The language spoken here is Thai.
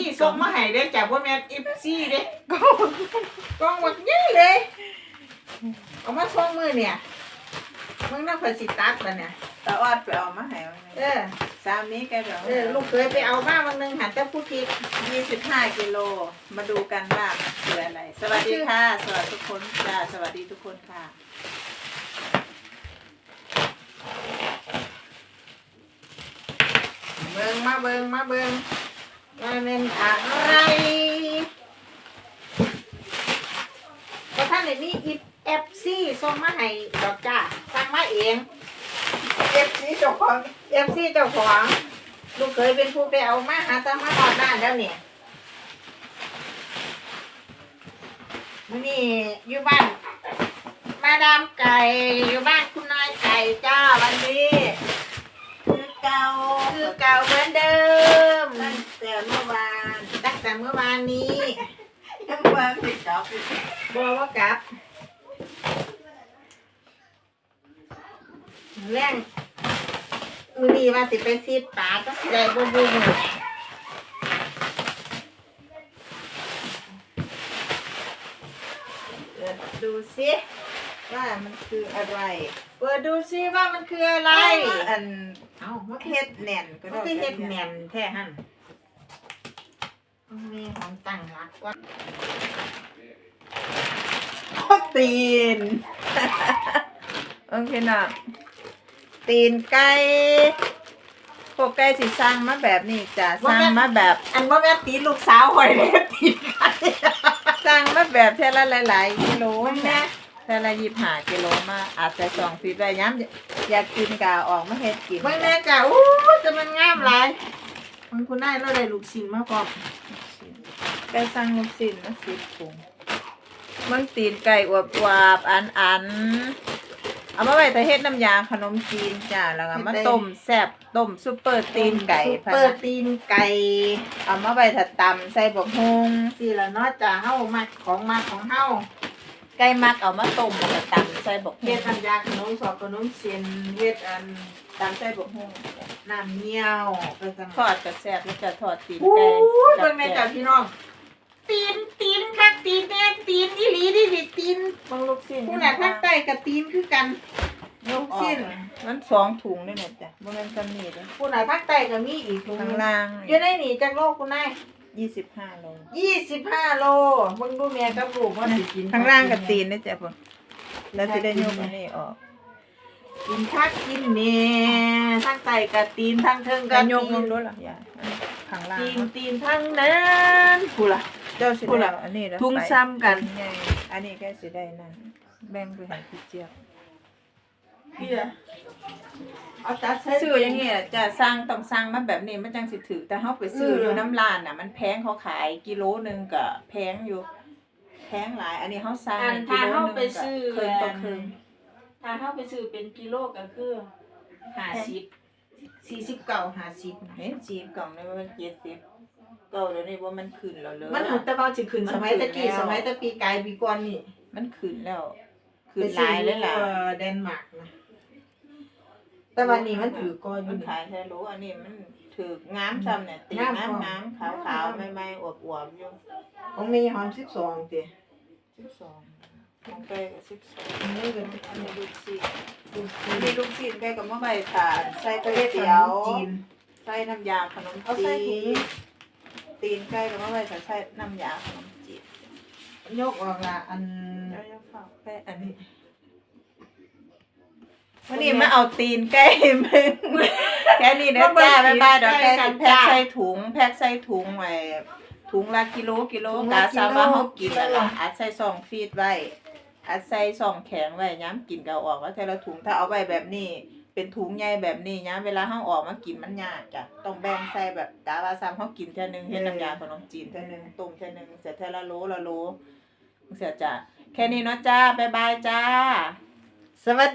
ที่ส่งมาให้ได้จากว่าแม่นอิฟซี่เด้กล้องกล้องหมดยี่เลยเอามาส่งมือเนี่ยมึงน่าเผยสิตัดแล้วเนี่ยตาออดไปเอามาให้วันเอนี้อสามนี้แกไปเอาเออลูกเคยไปเอามาวันหนึงหันแต่ผู้คิดยี่สิบห้ากิโล มาดูกันว่ามันคืออะไร สวัสดีค่ะ สวัสดีทุกคนจ้าสวัสดีทุกคนค่ะ เบิงมาเบิงมาเบิง ว่าเป็นอะไรก็ท่านในนี้อิฟเอฟซีส่งมาให้ดอกจ้าสั่งมาเองเก็บสีเจ้าของเอฟซีเจ้าของลูกเคยเป็นผู้ไปเอามาหาตามมาหอดบ้านแล้วเนี่ยมื่อนี้อยู่บ้าน มาดามไก่อยู่บ้านคุณนายไก่จ้าวันนี้ คือเก่าคือเก่าเหมือนเดิม ตั้งแต่เมื่อวาน ตั้ง แต่เมื่อวานนี้ยังวางติดดอกอยู่บอกว่ากลับแรงมือนี้ว่าสิไปซีดปลาก็สิได้บ่บุญเดี๋ยวดูสิว่ามันคืออะไรเปิดดูซิว่ามันคืออะไร อัน เอ้ามันเฮ็ดแหน่นก็มันคือเห็ดแหนมแท้หั่น มีหอมตั้งรักว่าโอ้ตีน โอเคนะตีนไก่พวกไก่สิสร้างมาแบบนี้จ้ะสร้างมาแบบ อันว่าแม่ตีลูกสาวหอยเลยตีไก่สร้างมาแบบเท่าละหลายๆกิโลมันแม่แม่เท่าละยี่สิบห้ากิโลมาอาจจะสองฟีดไว้ย้ำอยากกินกาออกมาเฮ็ดกินเบิ่งแม่จ้ะอู้จะมันงามหลายมันคุณได้เราได้ลูกชิ้นมาพร้อม ไก่สั่งลูกชิ้นมาสิบถุงมันตีนไก่อวบอวบอันอันเอามาไว้แต่เฮ็ดน้ำยาขนมจีนจ้ะแล้วก็มาต้มแซ่บต้มซุปเปอร์ตีนไก่ซุปพะเปิดนะตีนไก่เอามาไว้ถ้าตำใส่บกฮุงสิละเนาะจ้ะเฮามักของมากของเฮาไก่มักเอามาต้มแล้วก็ตำใส่บกฮุเฮ็ดน้ำยาขนมสอบขนมเส้นเฮ็ดอันตำใส่บกฮุง น้ำเงี้ยวไปสั่งทอดกับแซ่บแล้วจะทอดตีนโอ้ไก่ยเบิ่งแม่จ้ะพี่น้อง ตีนตีนคักตีนแน่ตีนอีหลีดิดิตีนบางลูกชิ้นผู้น่ะภาคใต้กับตีนคือกันลูกชิ้นมันสองถุงเลยเนี่ยจ้ะบ่แม่นซ้ำนี่เด้อผู้น่ะภาคใต้ก็มีอีกถุงข้างล่างอยู่ในนี่จักโลคุณนายยี่สิบห้าโลยี่สิบห้าโลเบิ่งดูแม่กับลูกว่าสิกินข้างล่างกับตีนนี่จ้ะพุ่นแล้วจะได้ยกอันนี้ออก กินคักกินแน่ทั้งใต้กับตีนทั้งเทิงก็กับยกตีลนงด้วยล่ะยายอันนี้ข้างล่างตีนตีนทั้งนั้นผู้ล่ะเจ้าสิพูดได้ล่ะเอาอันนี้แล้วทุงไปซ้ำกันใหญ่อันนี้แกสิได้นั่นแบ่งไปให้พี่เจี๊ยบพี่อะเอาตัดใส่ซื้ออย่างนี้ล่ะจะสร้างต้องสร้างมาแบบนี้มันจังสิถือแต่เฮาไปซื้ออยู่น้ำร้านน่ะ มันแพงเขาขายกิโลหนึงก็แพงอยู่ แพงหลาย อันนี้เฮาสร้างอันกิถ้าโลเฮาหนึงไปก็ซื้อครึ่งต่อครึ่ง ถ้าเฮาไปซื้อเป็นกิโลก็คือห้าสิบสี่สิบเก้าห้าสิบเห็นจีบกล่องนี่มันเจ็ดสิบเก่าเดี๋ยวนี้ว่ามันขึ้นแล้วเลย มันหันแต่ว่าสิขึ้นสมัยตะกี้สมัยตะปีกายปีก่อนนี่มันขึ้นแล้วขึ้นหลายเลยล่ะไปซื้ออยู่เดนมาร์กนะแต่วันนี้มันถือก็อมัยู่นนี่ ขายแท้รู้อันนี้มันถืองามซ้ำเนี่ยตีงามงามพองามขาวขาวไม่ไม่อวบอวบอยู่ของมีหอมสิบสองเตี้ยสิบสอง ของแกก็สิบสองอันนี้ก็อันนี้ลูกศิษย์ดูสิอันนี้ลูกศิษย์แกก็มาใบถาดใส่ไปก๋วยเฮ็ดขเตี๋นยวมจีนใส่น้ำยาขนมเอาใส่จีถุงนตีนไก่ก็มาใบถาดใส่น้ำยาขนมจีนยกออกละอันเดี๋ยวๆเข้าไปอันนี้วันนี้มาเอาตีนไก่มึงแค่นี้นะจ้าบ๊ายบายเดี๋ยวแกสิแพ็คใส่ถุง แพ็คใส่ถุงไว้ถุงละกิโลกิโลกาซาว่าเฮากินแล้วล่ะอาจใส่ซองฟีดไว้ อาจใส่ซองแข็งไว้ย้ำกินก็เอาออกแล้วแต่ละถุงถ้าเอาไว้แบบนี้ เป็นถุงใหญ่แบบนี้ย้ำเวลาเฮาออกมากินมันยากจ้ะต้องแบ่งใส่แบบกาว่าซ้ำเฮากินเท่านึงเฮ็ดน้ำยาขนมจีนเท่านึงต้มเท่านึงเสร็จเท่าละโลละโลเสร็จจ้ะแค่นี้เนาะจ้าบ๊ายบายจ้า สวัสดี